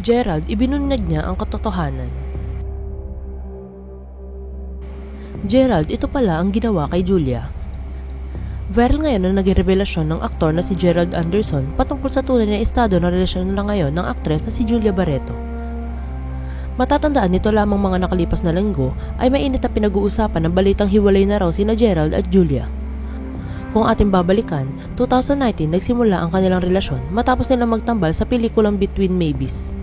Gerald, ibinunyag niya ang katotohanan. Gerald, ito pala ang ginawa kay Julia. Viral ngayon na naging revelasyon ng aktor na si Gerald Anderson patungkol sa tunay na estado ng relasyon nila ngayon ng aktres na si Julia Barreto. Matatandaan nito lamang mga nakalipas na linggo ay mainit na pinag-uusapan ng balitang hiwalay na raw sina Gerald at Julia. Kung ating babalikan, 2019 nagsimula ang kanilang relasyon matapos nila magtambal sa pelikulang Between Maybes.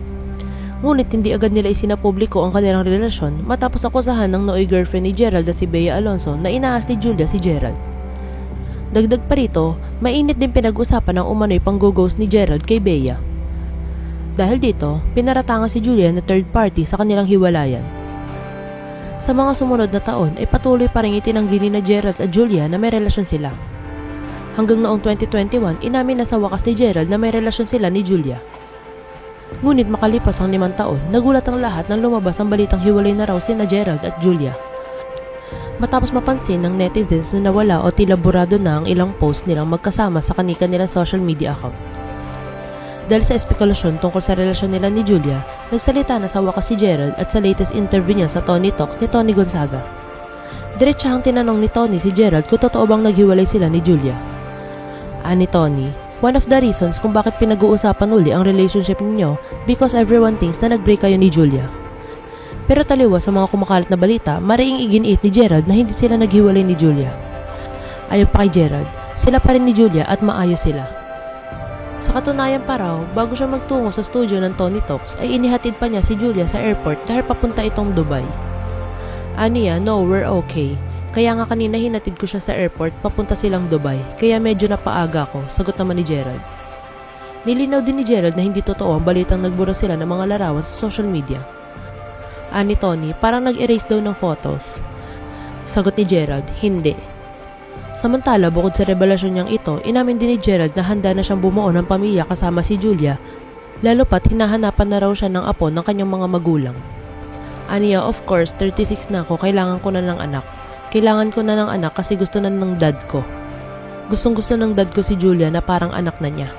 Ngunit hindi agad nila isinapubliko ang kanilang relasyon matapos akusahan ng nooy girlfriend ni Gerald na si Bea Alonso na inaas ni Julia si Gerald. Dagdag pa rito, mainit din pinag-usapan ng umano'y panggughost ni Gerald kay Bea. Dahil dito, pinaratangan si Julia na third party sa kanilang hiwalayan. Sa mga sumunod na taon ay patuloy pa rin itinanggi ni na Gerald at Julia na may relasyon sila. Hanggang noong 2021, inamin na sa wakas ni Gerald na may relasyon sila ni Julia. Ngunit makalipas ang limang taon, nagulat ang lahat nang lumabas ang balitang hiwalay na raw sina Gerald at Julia. Matapos mapansin ng netizens na nawala o tila burado na ang ilang post nilang magkasama sa kanika nilang social media account. Dahil sa espekulasyon tungkol sa relasyon nila ni Julia, nagsalita na sa wakas si Gerald at sa latest interview niya sa Tony Talks ni Tony Gonzaga. Diretsahang tinanong ni Tony si Gerald kung totoo bang naghiwalay sila ni Julia. Ani Tony, one of the reasons kung bakit pinag-uusapan uli ang relationship ninyo because everyone thinks na nag-break kayo ni Julia. Pero taliwas sa mga kumakalat na balita, mariing iginiit ni Gerald na hindi sila naghiwalay ni Julia. Ayon pa kay Gerald, sila pa rin ni Julia at maayos sila. Sa katunayan pa raw, bago siya magtungo sa studio ng Tony Talks ay inihatid pa niya si Julia sa airport dahil papunta itong Dubai. Aniya, no, we're okay. Kaya nga kanina hinatid ko siya sa airport papunta silang Dubai, kaya medyo napaaga ko, sagot naman ni Gerald. Nilinaw din ni Gerald na hindi totoo ang balitang nagbura sila ng mga larawan sa social media. Ani Tony, parang nag-erase daw ng photos. Sagot ni Gerald, hindi. Samantala, bukod sa revelasyon niyang ito, inamin din ni Gerald na handa na siyang bumuo ng pamilya kasama si Julia, lalo pat hinahanapan na raw siya ng apo ng kanyang mga magulang. Aniya, of course, 36 na ako, kailangan ko na ng anak. Kailangan ko na ng anak kasi gusto na ng dad ko. Gustong gusto ng dad ko si Julia na parang anak na niya.